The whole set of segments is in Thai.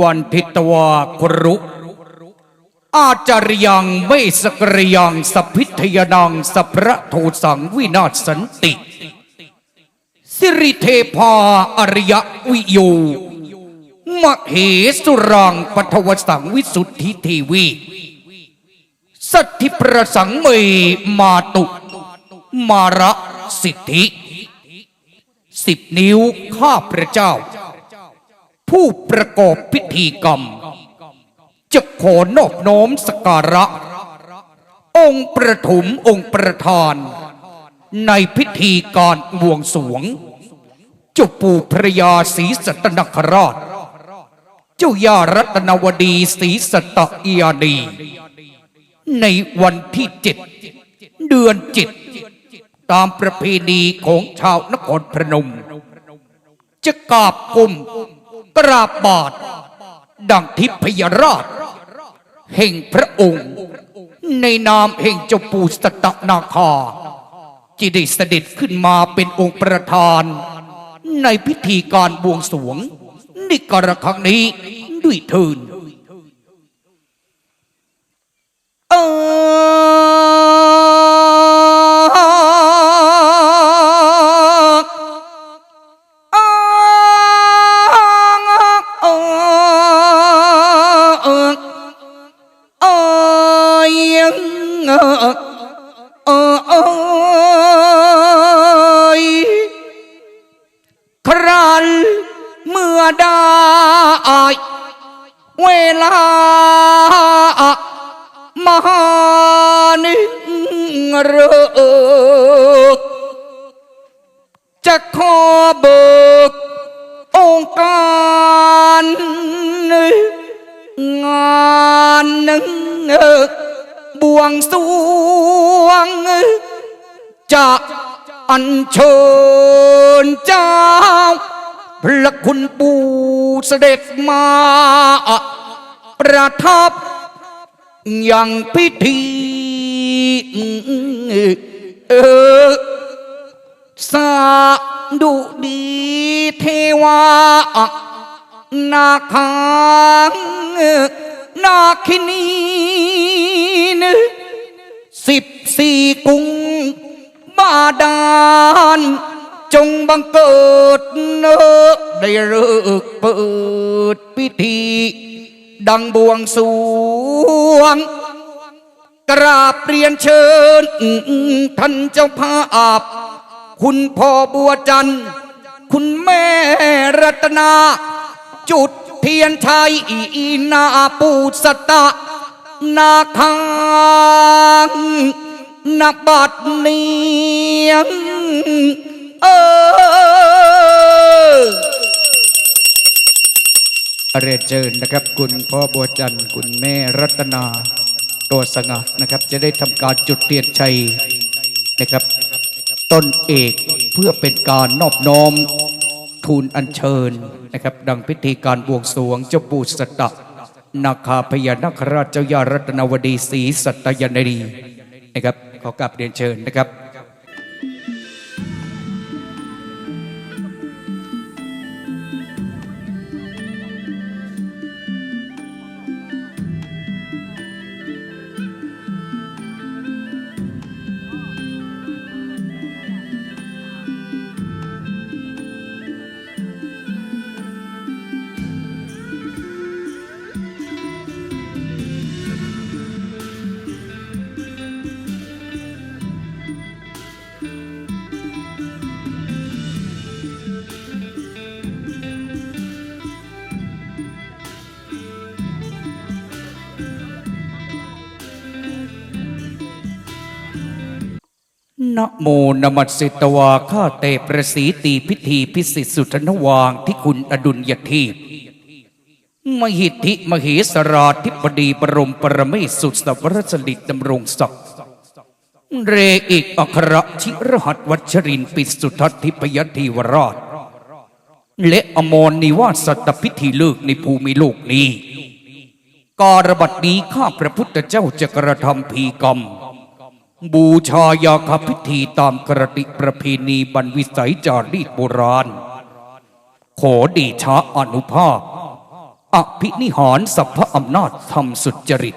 วันทิตวาครุอาจารยังไม่สกรยังสพิทยนังสพระโทสังวินาศสันติ สิริเทพาอริยวิโยมเหสุรังปทวสังวิสุทธิเทวี สัทธิประสังเมมาตุมาระสิทธิ สิบนิ้วข้าพระเจ้า ผู้ประกอบพิธีกรรม จะขอนอบน้อมสการะ องค์ประถมองค์ประธาน ในพิธีการบวงสวง เจ้าปู่พระยาศรีสัตนคราช เจ้าย่ารัตนวดีศรีสัตอียาดีในวันที่เจ็ดเดือนเจ็ดตามประเพณีของชาวนครพนม จะกราบกุม กราบบาทดังทิพยราชแห่งพระองค์ ในนามแห่งเจ้าปู่สตนาคาที่ได้เสด็จขึ้นมาเป็นองค์ประธาน ในพิธีการบวงสรวงในกระครั้งนี้ด้วยเทินเออ เออยังเออเออเออครันเมื่อได้เวลามหานิเริกจะขอเบิกองค์การ งานหนึ่งบวงสวง จะอัญเชิญเจ้าพระคุณปู่เสด็จมา ประทับอยังพิธีเออสาดุดีเทวา นาคานาคินีนสิบสี่กุงบาดาล จงบังเกิดเนอได้เลิกเปิดพิธี ดังบวงสรวง กราบเรียนเชิญ ท่านเจ้าภาพคุณพ่อบัวจันทร์คุณแม่รัตนา จุดเทียนชัยนาปูสตะนาคางนับบัดเนียงเออเรียนเชิญนะครับ คุณพ่อบัวจันทร์คุณแม่รัตนาตัวสงัดนะครับ จะได้ทำการจุดเทียนชัยนะครับ ต้นเอกเพื่อเป็นการนอบน้อม ทูลอัญเชิญนะครับ ดังพิธีการบวงสรวงเจ้าปู่สตะนาคาพญานาคราชเจ้าย่ารัตนวดีศรีสัตยานีนะครับขอกราบเรียนเชิญนะครับ นะโมนมัสสิตวาข้าแต่ประสีตีพิธีพิสิทธิสุทนวางที่คุณอดุลยเทพมหิทธิมเหสราธิปดีบรมปรเมศสุดสวรสลิดดำรงศักดิ์เรเอกอัครชิรหัสวัชรินปิดสุทัศน์ทิพยทีวราช และอมรนิวาสสัตพิธีเลิกในภูมิโลกนี้ การบัดนี้ข้าพระพุทธเจ้าจะกระทำพีกรรม บูชายาคพิธีตามกระติประเพณีบรรวิสัยจารีตโบราณ ขอดีชะอนุภาพ อภินิหารสัพพะอำนาจธรรมสุจริต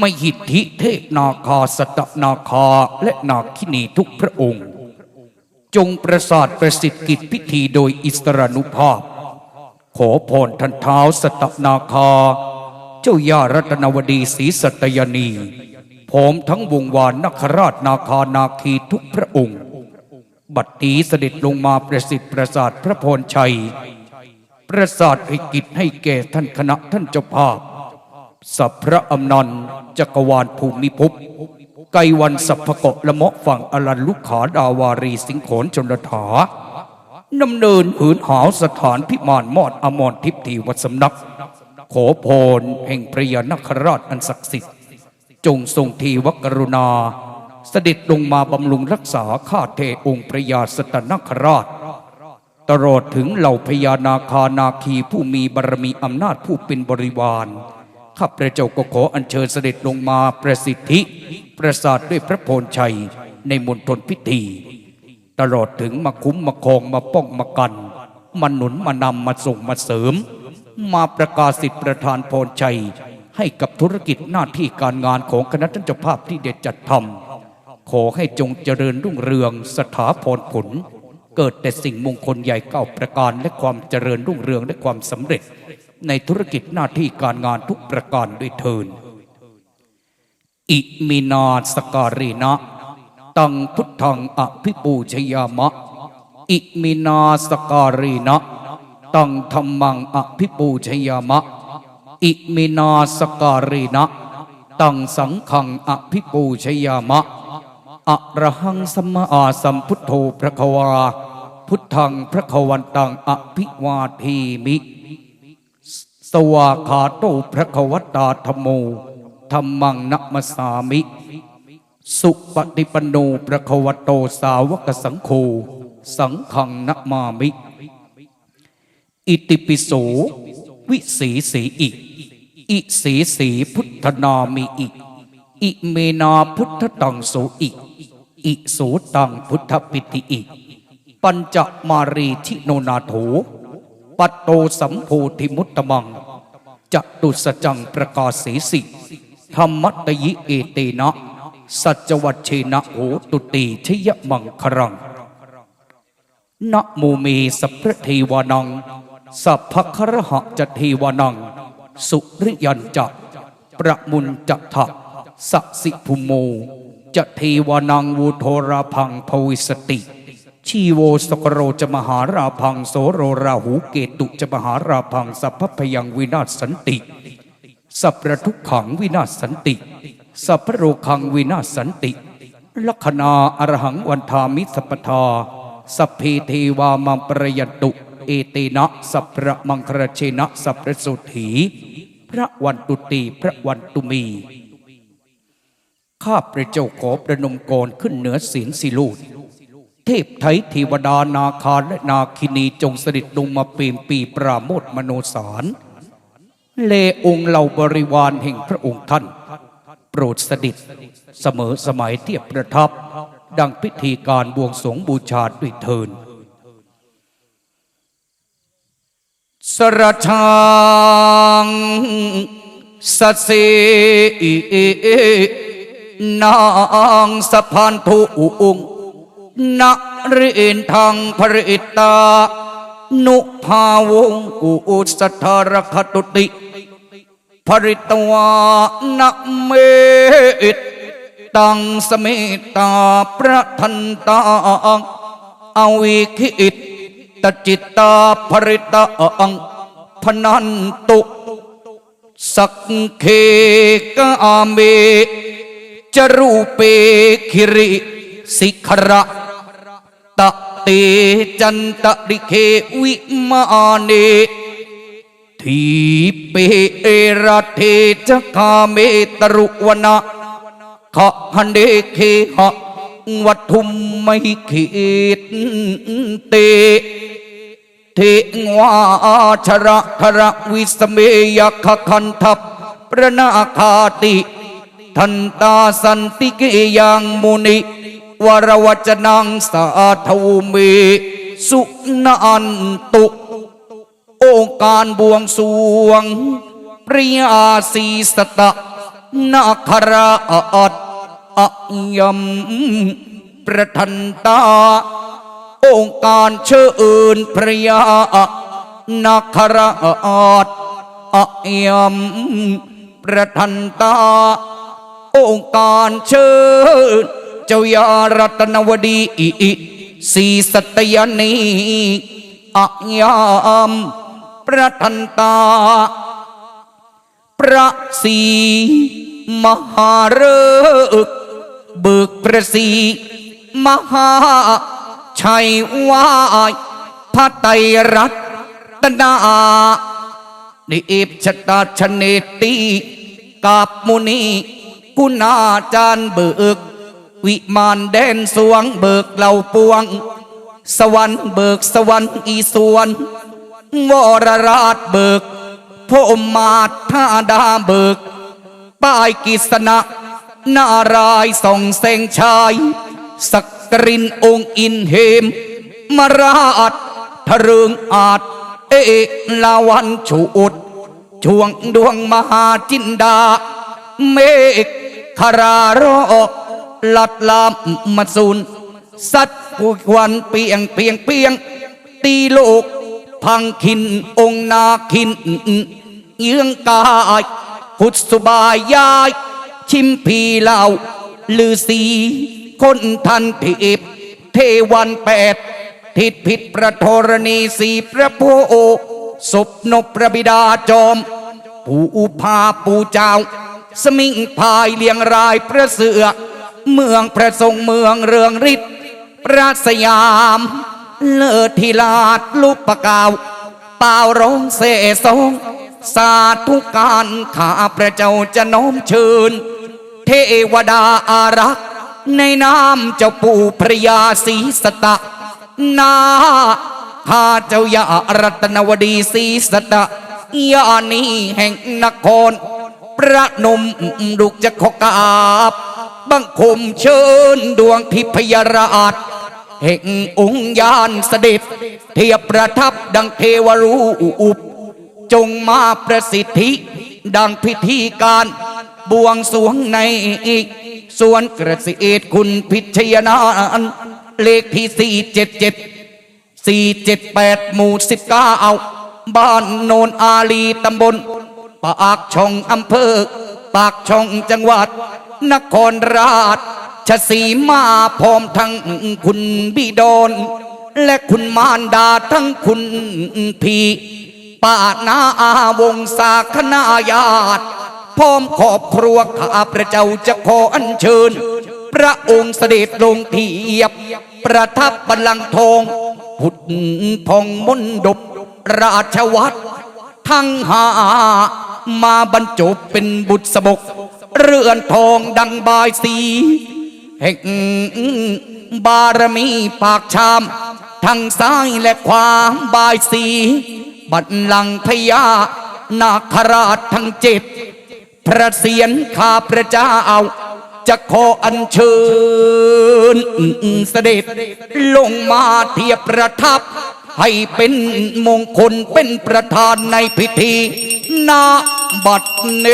มหิทธิเทพนาคาสตนาคาและนาคินีทุกพระองค์ จงประสาทประสิทธิกิจพิธีโดยอิสรานุภาพ ขอพรทันเท้าสตนาคา เจ้าย่ารัตนวดีศรีสัตยานี พร้อมทั้งวงวานนคราชนาคานาคีทุกพระองค์ บัดนี้เสด็จลงมาประสิทธิ์ประสาทพระพรชัย ประสาทให้กิจให้แก่ท่านคณะท่านเจ้าภาพ สัพพระอำนันต์จักรวาลภูมิภพไกวันสัพพกะละเมาะฝั่งอลันลุกขาดาวารีสิงโขนชนถาดำเนินหืนหาวสถานพิมานมอดอมรทิพย์ทีวัดสำนัก ขอพรแห่งพระยานคราชอันศักดิ์สิทธิ์ จงทรงทีวกรุณา เสด็จลงมาบำรุงรักษาข้าเทองค์พระยาสตนคราช ตลอดถึงเหล่าพญานาคานาคีผู้มีบารมีอำนาจผู้เป็นบริวารข้าพระเจ้าก็ขออัญเชิญเสด็จลงมาประสิทธิ ประสาทด้วยพระโพชัยในมณฑลพิธี ตลอดถึงมาคุ้มมาคองมาป้องมากันมาหนุนมานำมาส่งมาเสริม มาประกาศสิทธิประธานพรชัย ให้กับธุรกิจหน้าที่การงานของคณะท่านเจ้าภาพที่เด็ดจัดทำขอให้จงเจริญรุ่งเรืองสถาพรผล เกิดแต่สิ่งมงคลใหญ่เก้าประการและความเจริญรุ่งเรืองและความสำเร็จ ในธุรกิจหน้าที่การงานทุกประการด้วยเทินอิมินาสการีนะตังพุทธังอภิปูชยามะ อิมินาสการีนะตังธรรมังอภิปูชยามะ อิมินาสการีนะตังสังขังอภิปูชยามะอะระหังสมมาสัมพุทโธพระควาพุทธังพระควันตังอภิวาทีมิ สวาขาโตพระควตาธรรมโมธรรมังนัมสามิ สุปฏิปันโนพระควโตสาวกสังโฆสังฆังนัมามิ อิติปิโสวิสีสีอิ อิสีสีพุทธนามิอิ อิเมนาพุทธตังโสอิ อิโสตังพุทธปิติอิ ปัญจมารีทิโนนาโถปัตโตสัมโพธิมุตตมังจตุสจังประกาศสีสิธรรมัตยิเอเตนะสัจวัชเชนะโหตุติชยมังครังนะโมเมสัพพะเทวานัง สัพพครหะจะเทวานัง สุริยันจะประมุนจะทะสสิภุโมจะเทวานังวูโทราพังภวิสติ ชีโวสกโรจะมหาราพังโสโรราหูเกตุจะมหาราพังสัพพพยังวินาศสันติ สัพพะทุกขังวินาศสันติ สัพพโรคังวินาศสันติ ลัคนาอรหังวันทามิสัพพทาสัพเพเทวามังปรยันตุ เอเตนะสัพพะมังครเชนะสัพพะสุถีพระวันตุตีพระวันตุมี ข้าพระเจ้าขอประนมกรขึ้นเหนือศีลสิลูดเทพไทยเทวดานาคาและนาคินีจงสดิดลงมาเปรมปีปราโมทมโนสาร เลองค์เหล่าบริวารแห่งพระองค์ท่าน โปรดสดิดเสมอสมัยเทียบประทับ ดังพิธีการบวงสรวงบูชาด้วยเทิน สรชางสเสนางสะพานทุองนักเรียนทางพระอิตา นุภาวงอุสธารคตุติ ภริตวานเมตตังสเมตตาประทันตังอวิคิต ตจิตตาภริตาอังพนันตุ สักเคกาเมจรูเปคิริสิขระตะเตจันตะริเควิมาเนทีเปเอระเทจคาเมตรุวนะขะหันเดเคหะ วัตถุมไม่ขีดเตเทงวาชระคระวิสเมยคคันทับประนาคาติทันตาสันติเกยังมุนิวรวจนังสาธวเมสุนันตุ โอการบวงสรวง ปริยาสีสตะนาคราอัต อยมประทันตา องค์การเชิญพระยานาคราชอยมประทันตา องค์การเชิญเจ้ายารัตนวดีสีสัตยานีอยมประทันตา พระศรีมหาเริกษ์ เบิกประสีมหาชัยวายพระไตรรัตนานิเอฟชะตาชเนตีกับมุนีกุณาจารย์เบิก วิมานแดนสวงเบิกเหล่าปวง สวรรค์เบิกสวรรค์อีสวนวรราชเบิกพระอมมาทธาดาเบิกป้ายกิษณะ นารายส่องแสงชาย สักกรินองค์อินเหมมราชทะเริงอาจ เอลาวันชูอุดช่วงดวงมหาจินดา เมฆคารารอลัดลามมาสูนสัตว์ควันเปียงเปียงเปียง ตีโลก พังคินองนาคิน เยื้องกายพุทธสุบายยาย ชิมพีเหล่าลือสีคนทันเทพเทวันแปดทิศผิดประธรณีสีพระโพศพนบพระบิดาจอมผู้อุภาปูเจ้า สมิงพายเลียงรายพระเสือ เมืองพระทรงเมืองเรืองฤทธิ์พระสยาม เลิศทิลาดลุกปะกาวเป่าร้องเสสองสาธุการข้าพระเจ้าจะน้อมเชิญ เทวดาอารักษ์ในนามเจ้าปู่พระยาศรีสตะ นาข้าเจ้ายารัตนวดีศรีสตะยานีแห่งนคร พระนมดุกจะขอกาบ บังคมเชิญดวงทิพยราชแห่งองค์ยานเสด็จ เทียบประทับดังเทวรูป จงมาประสิทธิ ดังพิธีการ บวงสวงในอีกส่วนกระสิเอตคุณพิชยนานเลขที่สี่เจ็ดเจ็ดสี่เจ็ดแปดหมู่สิบเก้าบ้านโนนอาลีตำบล ปากช่องอำเภอ ปากช่องจังหวัด นครราชสีมาพร้อมทั้งคุณบิดอนและคุณมารดาทั้งคุณพี่ป้านาอาวงศาคณาญาติ พร้อมครอบครัวข้าพระเจ้าจะขออัญเชิญ พระองค์เสด็จลงเทียบ ประทับบัลลังก์ทอง พุทธพองมนดบราชวัตรทั้งหามาบรรจบเป็นบุตรสบก เรือนทองดังบายสีแห่งบารมีปากชาม ทั้งซ้ายและขวาบายสี บัดลังก์พญานาคราชทั้งเจ็ด พระเสียรข้าพระเจ้าจะขออัญเชิญเสด็จลงมาเทียบประทับ ให้เป็นมงคลเป็นประธานในพิธีนาบัดเน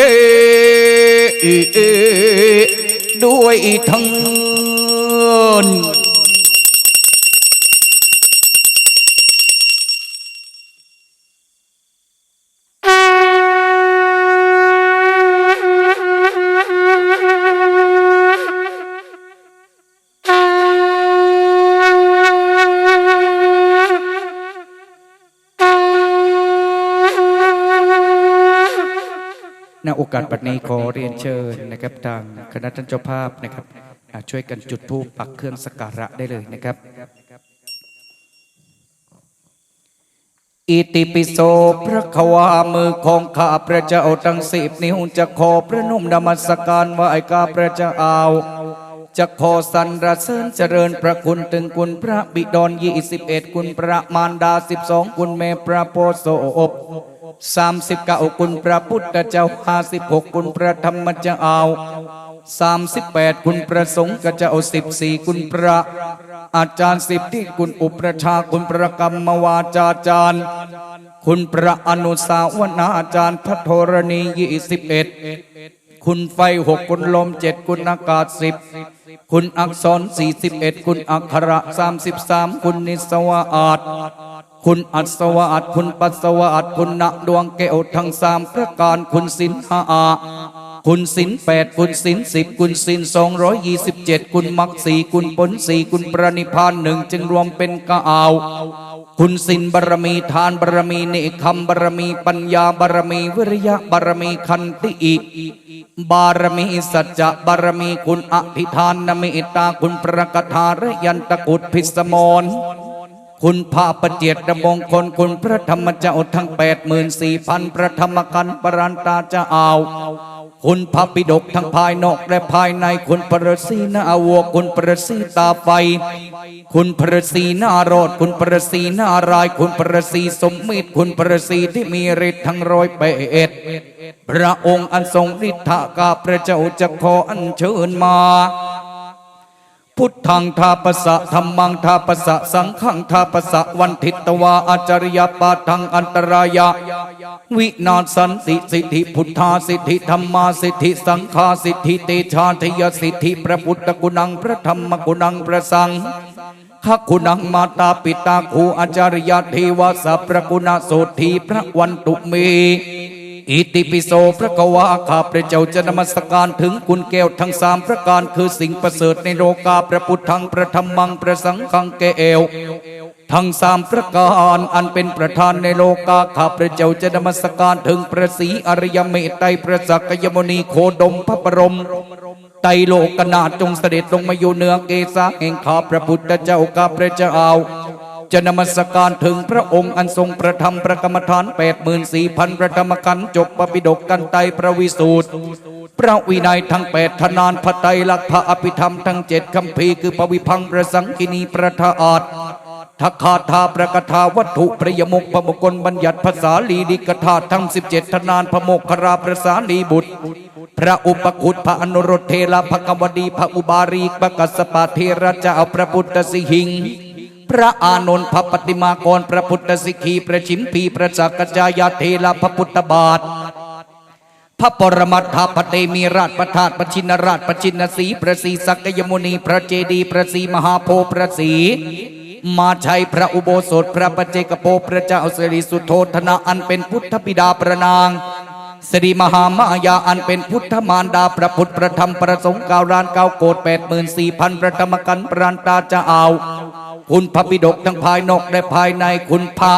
ด้วยทั้ง อกาสบัดนี้ขอเรียนเชิญนะครับทางคณะท่านเจ้าภาพนะครับช่วยกันจุดธูปปักเครื่องสักการะได้เลยนะครับ อิติปิโสพระขวามือของข้าพระเจ้าทั้งสิบนิ้วจะขอพระนุ่มนมัสการไหว้ข้าพระเจ้าจะขอสรรเสริญเจริญพระคุณถึงคุณพระบิดรยี่สิบเอ็ดคุณพระมารดาสิบสองคุณแม่พระโพธิ์ สามสิบเก้าคุณพระพุทธเจ้าห้าสิบหกคุณพระธรรมเจ้าสามสิบแปดคุณพระสงฆ์เจ้าสิบสี่คุณพระ อาจารย์สิบที่คุณอุปชาคุณประกรรมวาจาจารย์ คุณพระอนุสาวนาจารย์พระธรณียี่สิบเอ็ดคุณไฟหกคุณลมเจ็ดคุณอากาศสิบคุณอักษรสี่สิบเอ็ดคุณอักขระสามสิบสามคุณนิสวาอาต คุณอัศวาตคุณปัสสวาตคุณณดวงแก้วทั้งสามประการคุณสินห้าคุณสินแปดคุณสินสิบคุณสินสองร้อยยี่สิบเจ็ดคุณมักสี่คุณผลสี่คุณประนิพานหนึ่งจึงรวมเป็นกะอาว คุณสินบารมีทานบารมีเนคขมบารมีปัญญาบารมีวิริยะบารมีคันติอิบารมีสัจจะบารมีคุณอธิทานนมตตาคุณประกถาระยันตะกุฎพิสมร คุณพระปเจียดระมงคลคุณพระธรรมเจ้าทั้งแปดหมื่นสี่พันพระธรรมกันปรันตาจะเอาคุณพระปิดกทั้งภายนอกและภายในคุณประสีหน้าวัวคุณประสีตาไฟ คุณประสีหน้ารอดคุณประสีหน้าราย คุณประสีสมมิตรคุณประสีที่มีฤทธิ์ทั้งร้อยแปดพระองค์อันทรงฤทธากาพระเจ้าจะขออัญเชิญมา พุทธังทาปะสะธรรมังทาปะสะสังฆังทาปะสะวันทิตวาอาจาริยปาทังอันตรายะ วินาศสันติสิทธิพุทธาสิทธิธรรมาสิทธิสังฆาสิทธิเตชาทยสิทธิพระพุทธกุณังพระธรรมกุณังพระสังฆกุณังมาตาปิตาคูอาจาริยเทวาสัพพระกุณโสธีพระวันตุเม อิติปิโสพระกวาข้าพระเจ้าจะนมัสการถึงคุณแก้วทั้งสามประการคือสิ่งประเสริฐในโลกาพระพุทธังพระธรรมังพระสังฆังแก้วทั้งสามประการอันเป็นประธานในโลกาข้าพระเจ้าจะนมัสการถึงพระศรีอริยเมตไตรพระสักยมุนีโคดมพระบรมไตโลกนาจงเสด็จลงมาอยู่เหนือเกศาแห่งข้าพระพุทธเจ้าข้าพระเจ้า จะนมัสการถึงพระองค์อันทรงประธรรมประกรรมฐานแปดหมื่นสี่พันประธรรมขันจบปปิดกกันไตรพระวิสูตรพระวินัยทั้งแปดทนานพระไตรลักษณ์พระอภิธรรมทั้งเจ็ดคำพีคือพระวิพังค์พระสังคินีประทาอาตทักขาทาประกถาวัตถุพระยมุกพระมงคลบัญญัติภาษาลีดิกธาทั้งสิบเจ็ดทนานพระโมกขราประสาลีบุตร พระอุปคุตพระอนุรเทระพระกวดีพระอุบารีพระกัสสปะเทระเจ้าพระพุทธสิหิง พระอานนท์พระปฏิมากรพระพุทธสิกีประชิมพีพระจักจายาเทระพระพุทธบาทพระปรมัตถพระเตมีราชประธาตประชินราชประชินสีประสีสักยมุนีพระเจดีย์ประสีมหาโพธิ์ประสีมาชัยพระอุโบสถพระปเจกโปพระเจ้าสิริสุโธธนะอันเป็นพุทธบิดาประนางสิริมหามายาอันเป็นพุทธมารดาพระพุทธประธรรมประสงค์การานเก้าโกดแปดหมื่นสี่พันประธรรมกันปรันตาจะเอา คุณพระบิดกทั้งภายนอกและภายในคุณพระ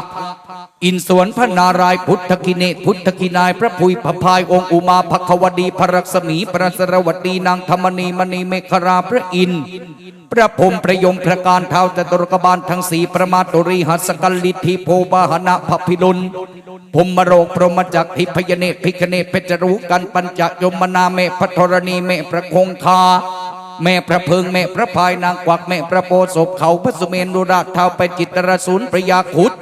อินสวนพระนารายพุทธกิเนพุทธกินายพระพุยพระพายองค์อุมาภควดีพระรักษมีพระสรวตีนางธรรมนีมณีเมฆราพระอินพระพรมพระยมพระการเท้าจตุรกบาลทั้งสีประมาตุรีหัสกัลลิธิโพบาหนะพพิลุนพรหมโรคพรหมจักทิพยเนตพิคเนตเพชรรูกันปัญจยมนาเมพระธรณีเมพระคงคา แม่พระเพิงแม่พระพายนางกวักแม่พระโพศพเขาพระสุเมนรุราชเท้าไปจิตรสุนพระยาขุด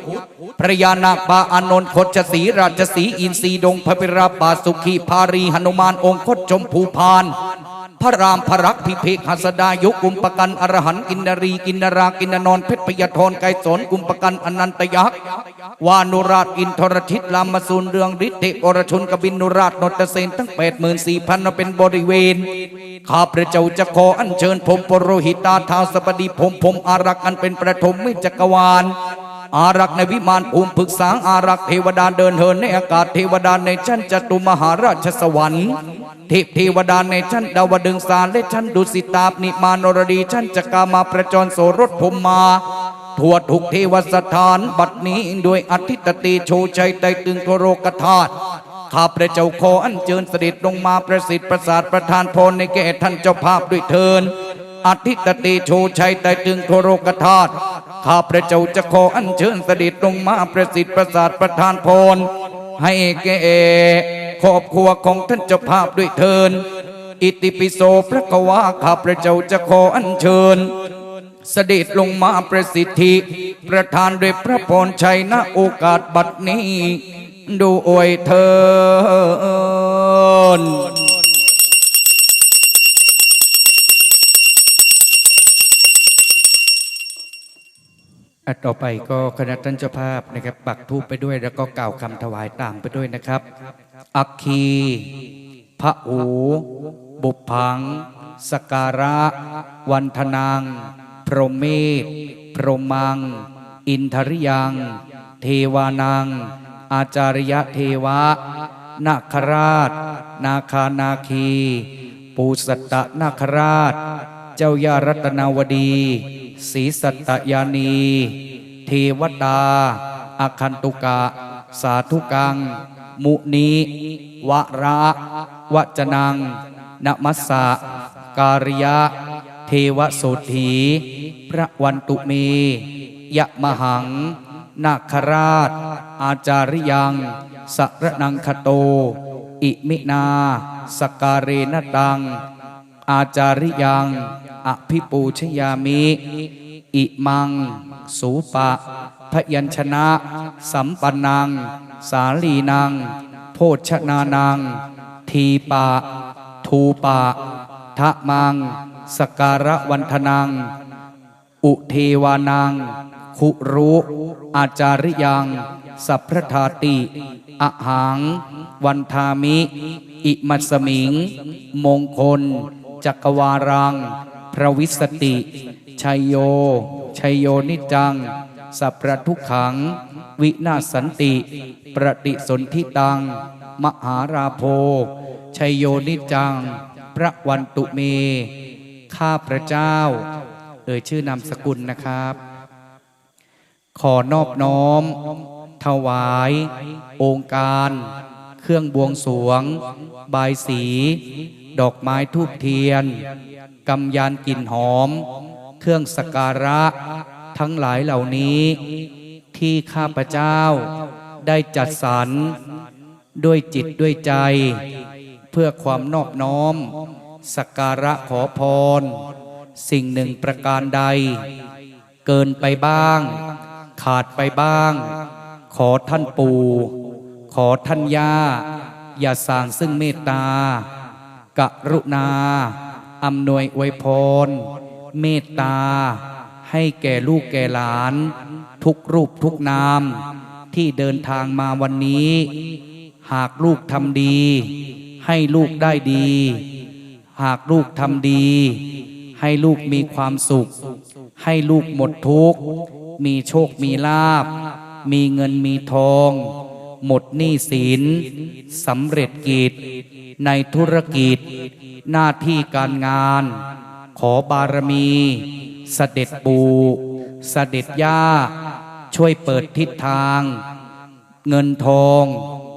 พระยานาปาอานนท์คดชสีราชสีอินทรีดงพระพิราบาสุขีพารีหนุมานองค์คดชมภูพาน พระรามพระรักพิเภกหัสดายุกุมปกันอรหันต์กินนรีกินนรากินนนเพชรพยทรไกรสนกุมปกันอนันตยักษ์วานุราชอินทรชิตลามสูนเรืองฤทธิเทพอรชนกบินนุราชนตเสนทั้งแปดหมื่นสี่พันเป็นบริเวณข้าพระเจ้าจะขออัญเชิญผมปโรหิตาท้าสปดีผมผมอารักษ์อันเป็นประถมมิจักรวาลอารักษ์ในวิมานภูมิปรึกษาอารักษ์เทวดาเดินเหินในอากาศเทวดาในชั้นจตุมหาราชสวรรค์ ทิพเทวดาในชั้นดาวดึงสารและชั้นดุสิตาบนิมานรดีชั้นจักรามาประจรโสรถผมมาทั่วทุกเทวสถานบัดนี้ด้วยอธิตติโชชัยไตตึงโทโรกธาตุข้าพระเจ้าขออัญเชิญเสด็จลงมาประสิทธิ์ประสาทประทานพรในแก่ท่านเจ้าภาพด้วยเทินอธิตติโชชัยไตตึงโทโรกธาตุข้าพระเจ้าจะขออัญเชิญเสด็จลงมาประสิทธิ์ประสาทประทานพร ให้แก่ครอบครัวของท่านเจ้าภาพด้วยเทิน อิติปิโสพระกวาข้าพระเจ้าจะขออัญเชิญ เสด็จลงมาประสิทธิ ประธานด้วยพระพรชัยณโอกาสบัดนี้ ดูอวยเทิน อะต่อไปก็คณะท่านเจ้าภาพนะครับ ปักทูปไปด้วย แล้วก็กล่าวคำถวายตามไปด้วยนะครับ อัคคีพระหูบุพัง สการะ วันธนังพรหมเมธพรหมัง อินทริยัง เทวานังอาจาริยเทวะนาคราช นาคานาคี ปูสัตตนาคราช เจ้ายารัตนาวดี ศรีสัตยานี เทวดาอาคันตุกะ สาธุกัง มุนีวระวจนังนมัสสะการิยะ เทวโสถีพระวันตุเมยะมหัง นาคราช อาจาริยัง สระนังคโต อิมินา สกการเรนตัง อาจาริยัง อภิปูชยามิ อิมัง สูปะ พยัญชนะ สัมปันนัง สาลีนัง โพชนานัง ทีปะ ทูปะทะมัง สการะวันธนัง อุเทวานัง คุรุอาจาริยัง สัพพทาติอหัง วันทามิ อิมัสสมิง มงคล จักรวารัง พระวิสติ ชัยโย ชัยโยนิจัง สัพพทุกขัง วินาศสันติประติสนทิตัง มหาราโพชัยโยนิจัง พระวันตุเม ข้าพระเจ้า เอ่ยชื่อนามสกุลนะครับ ขอนอบน้อม ถวาย องค์การ เครื่องบวงสวง บายสี ดอกไม้ทูบเทียน กำยานกลิ่นหอม เครื่องสการะ ทั้งหลายเหล่านี้ ที่ข้าพเจ้าได้จัดสรรด้วยจิตด้วยใจ เพื่อความนอบน้อมสักการะขอพร สิ่งหนึ่งประการใด เกินไปบ้าง ขาดไปบ้าง ขอท่านปู่ ขอท่านย่า อย่าสางซึ่งเมตตา กรุณาอำนวยอวยพร เมตตา ให้แก่ลูกแก่หลาน ทุกรูปทุกนาม ที่เดินทางมาวันนี้ หากลูกทำดี ให้ลูกได้ดี หากลูกทำดี ให้ลูกมีความสุข ให้ลูกหมดทุกข์ มีโชคมีลาบ มีเงินมีทอง หมดหนี้สินสำเร็จกิจ ในธุรกิจ หน้าที่การงาน ขอบารมีเสด็จปู่เสด็จย่า ช่วยเปิดทิศทาง เงินทอง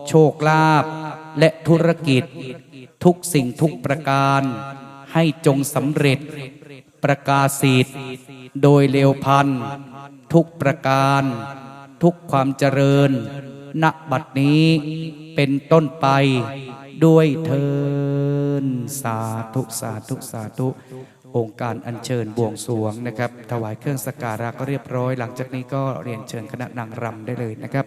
โชคลาภและธุรกิจ ทุกสิ่งทุกประการ ให้จงสำเร็จ ประกาศสิทธิ์โดยเร็วพันทุกประการ ทุกความเจริญณบัดนี้เป็นต้นไป ด้วยเทินสาธุสาธุสาธุ องค์การอัญเชิญบวงสรวงนะครับ ถวายเครื่องสกการะก็เรียบร้อย หลังจากนี้ก็เรียนเชิญคณะนางรำได้เลยนะครับ